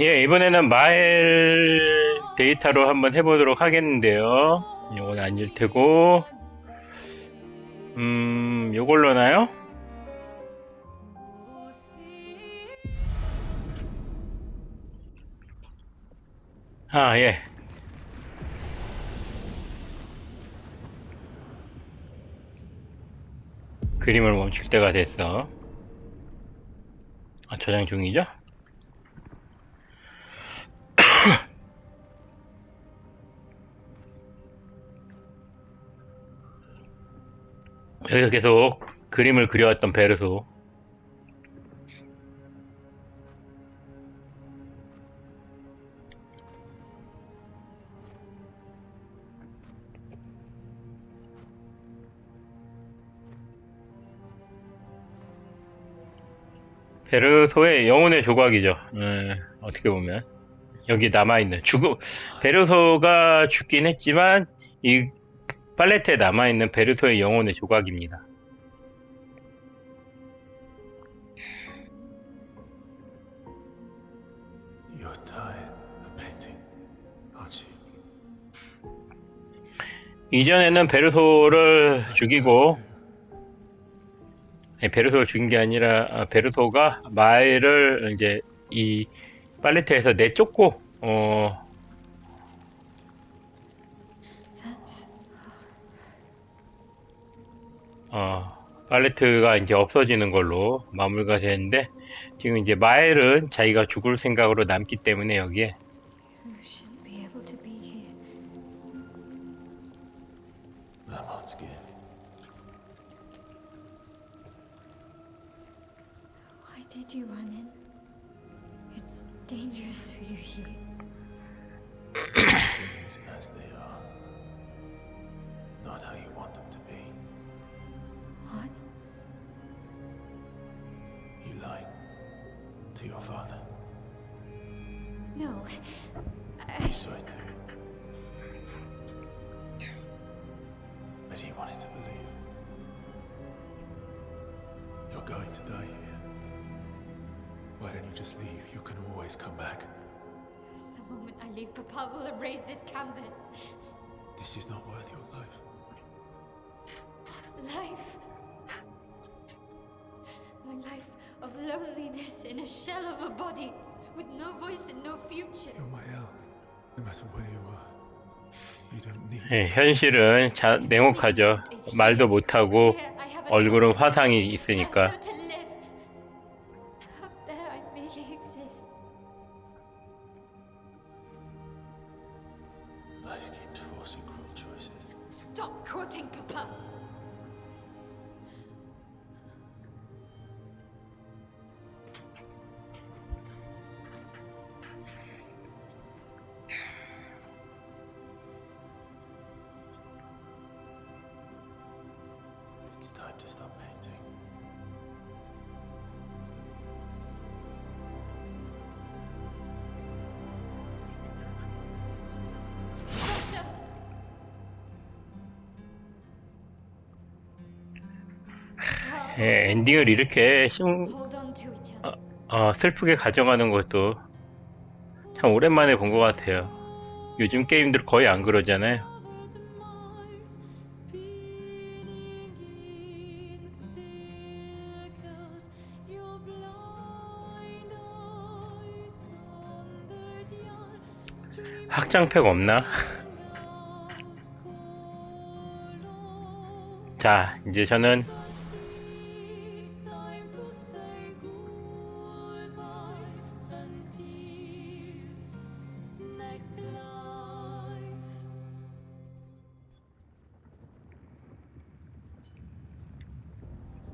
예, 이번에는 마일 데이터로 한번 해보도록 하겠는데요. 요건 아닐 테고, 음, 요걸로 나요? 아, 예. 그림을 멈출 때가 됐어. 아, 저장 중이죠? 여기서 계속 그림을 그려왔던 베르소. 베르소의 영혼의 조각이죠. 예, 어떻게 보면. 여기 남아 있는, 죽음, 베르소가 죽긴 했지만, 이 팔레트에 남아있는 베르토의 영혼의 조각입니다. 이전에는 베르토를 죽이고, 아니, 베르토를 죽인 게 아니라, 아, 베르토가 마일을 이제 이 팔레트에서 내쫓고, 어, 어, 팔레트가 이제 없어지는 걸로 마무리가 되는데, 지금 이제 마일은 자기가 죽을 생각으로 남기 때문에 여기에 father. No. I. Saw it too. But he wanted to believe. You're going to die here. Why don't you just leave? You can always come back. The moment I leave, Papa will erase this canvas. This is not worth your life. Life. Loneliness in a shell of a body with no voice and no future. You're my El. No matter where you are. You don't need 예. 현실은 자, 냉혹하죠. 말도 못하고 Here I have a 얼굴은. 화상이 있으니까. So to 예, 엔딩을 이렇게 심, other. 어, 슬프게 가져가는 것도 참 오랜만에 본 것 같아요. 요즘 게임들 거의 안 그러잖아요. 확장팩 없나? 자, 이제 저는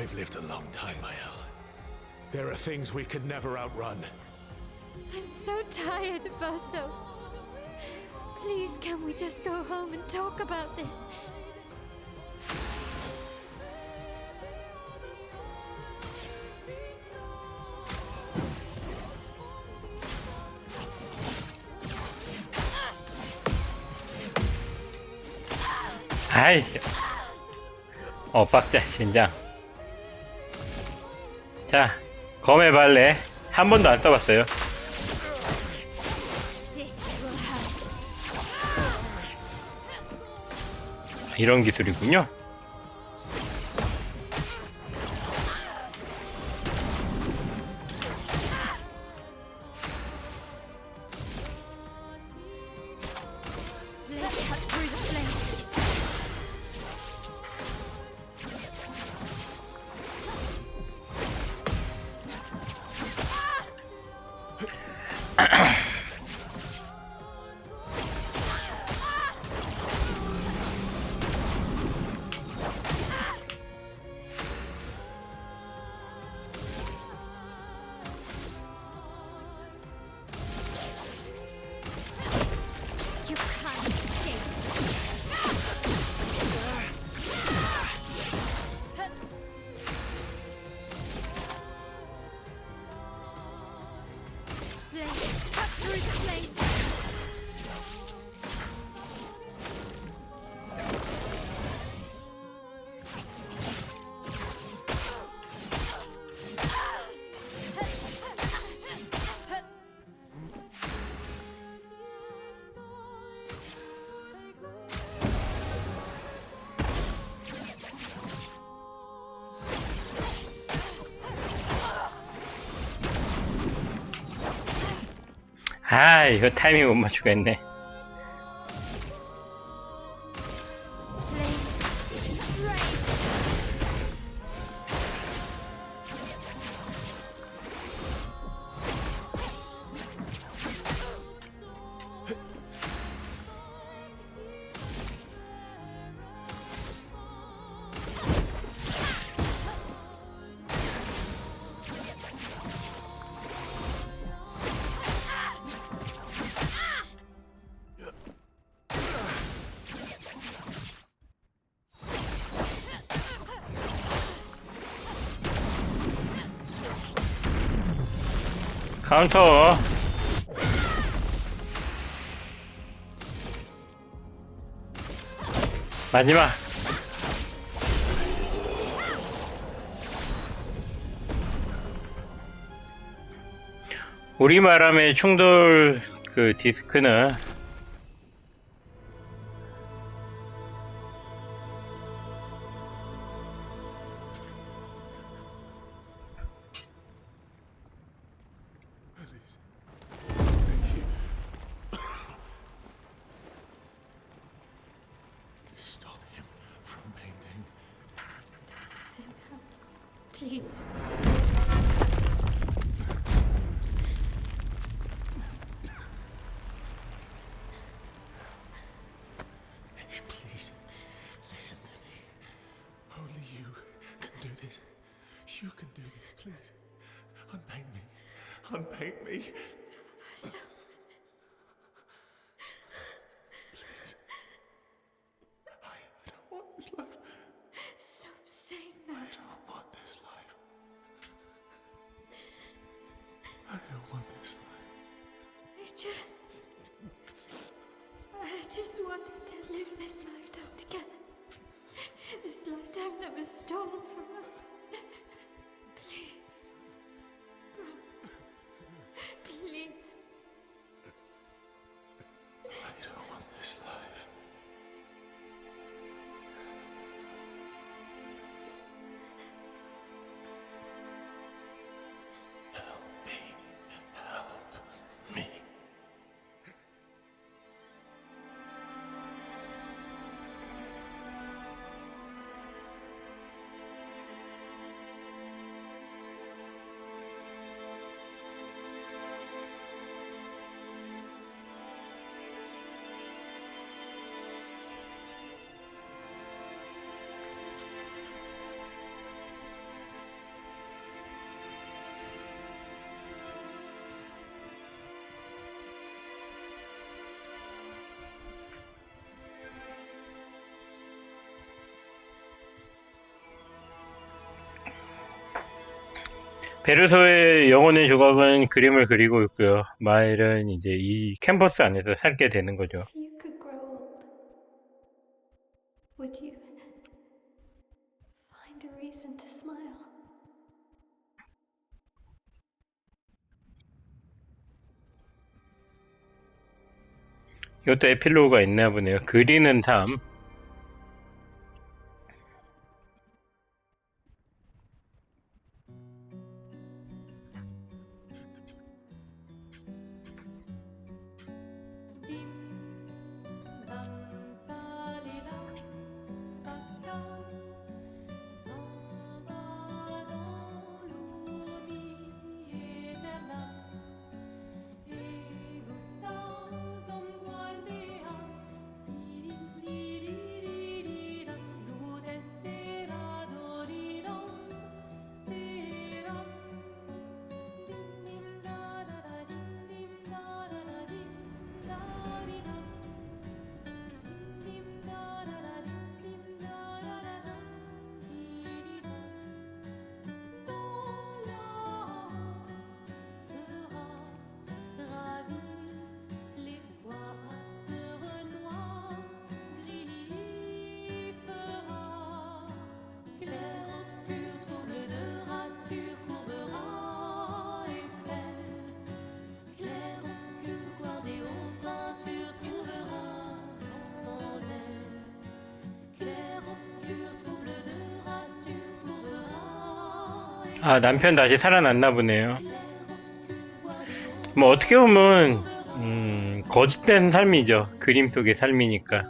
I've lived a long time, Mael. There are things we could never outrun. I'm so tired, Verso. Please, can we just go home and talk about this? 아이. 어, 빡자, 진장. 자, 검의 발레. 한 번도 안 써봤어요. 이런 기술이군요. 이거 타이밍 못 맞추겠네. 카운터. 마지막. 우리말함의 충돌 그 디스크는 please. Please, listen to me. Only you can do this. You can do this, please. Unpaint me. Unpaint me. Please. I, I don't want this life. Stop saying I that. don't want this I don't want this life. I just. I just wanted to live this lifetime together. This lifetime that was stolen from us. 베르소의 영혼의 조각은 그림을 그리고 있고요. 마일은 이제 이 캔버스 안에서 살게 되는 거죠. 이것도 에필로그가 있나 보네요. 그리는 삶. 아, 남편 다시 살아났나 보네요. 뭐 어떻게 보면 음, 거짓된 삶이죠. 그림 속의 삶이니까.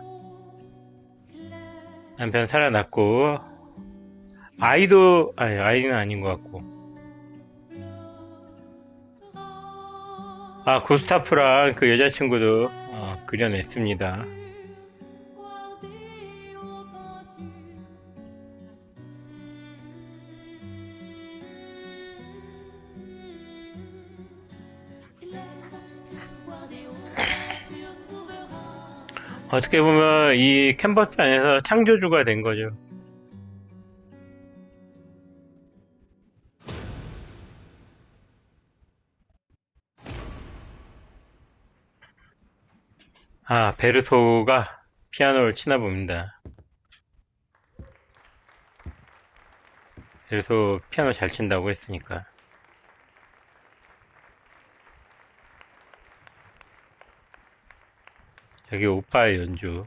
남편 살아났고 아이도 아니 아이는 아닌 것 같고. 아 구스타프랑 그 여자친구도 어, 그려냈습니다. 어떻게 보면 이 캔버스 안에서 창조주가 된 거죠. 아, 베르소가 피아노를 치나 봅니다. 베르소 피아노 잘 친다고 했으니까. 여기 오빠의 연주.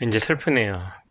왠지 슬프네요.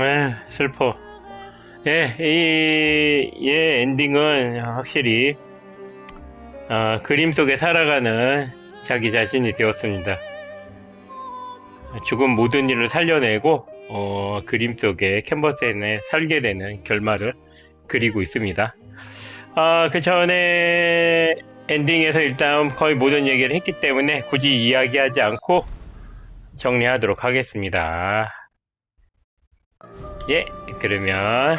에, 슬퍼. 예, 이, 예, 엔딩은 확실히, 어, 그림 속에 살아가는 자기 자신이 되었습니다. 죽은 모든 일을 살려내고, 어, 그림 속에 캔버스에 살게 되는 결말을 그리고 있습니다. 아, 그 전에 엔딩에서 일단 거의 모든 얘기를 했기 때문에 굳이 이야기하지 않고 정리하도록 하겠습니다. 예, 그러면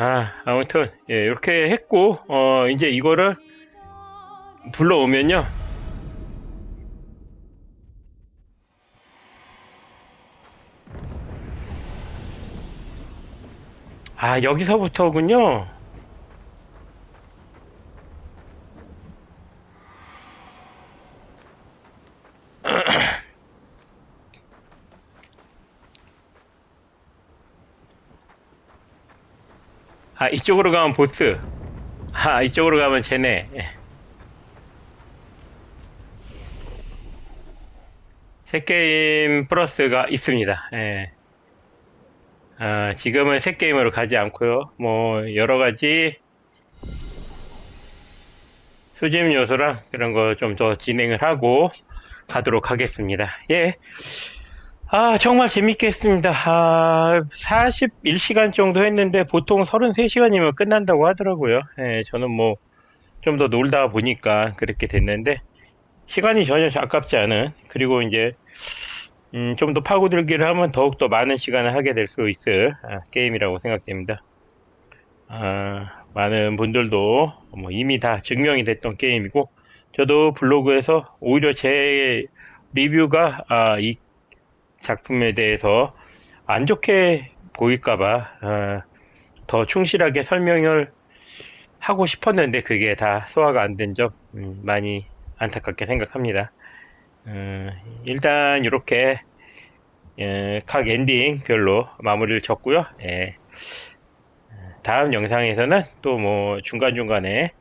아, 아무튼 예, 이렇게 했고 어 이제 이거를 불러오면요. 아, 여기서부터군요. 아, 이쪽으로 가면 보스. 아, 이쪽으로 가면 쟤네. 새 게임 플러스가 있습니다. 예. 아, 지금은 새 게임으로 가지 않고요. 뭐 여러 가지 수집 요소랑 그런 거 좀 더 진행을 하고 가도록 하겠습니다. 예. 아, 정말 재밌게 했습니다. 아, 41시간 정도 했는데 보통 33시간이면 끝난다고 하더라고요. 예, 저는 뭐 좀 더 놀다 보니까 그렇게 됐는데 시간이 전혀 아깝지 않은 그리고 이제 음, 좀 더 파고들기를 하면 더욱더 많은 시간을 하게 될 수 있을 아, 게임이라고 생각됩니다. 아, 많은 분들도 뭐 이미 다 증명이 됐던 게임이고, 저도 블로그에서 오히려 제 리뷰가 아, 이 작품에 대해서 안 좋게 보일까봐 아, 더 충실하게 설명을 하고 싶었는데 그게 다 소화가 안 된점 음, 많이 안타깝게 생각합니다. 음, 일단 이렇게 예, 각 엔딩별로 마무리를 졌고요. 예. 다음 영상에서는 또 뭐 중간중간에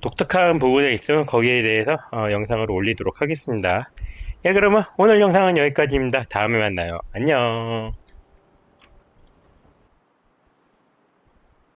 독특한 부분에 있으면 거기에 대해서 어, 영상을 올리도록 하겠습니다. 예, 그러면 오늘 영상은 여기까지입니다. 다음에 만나요. 안녕.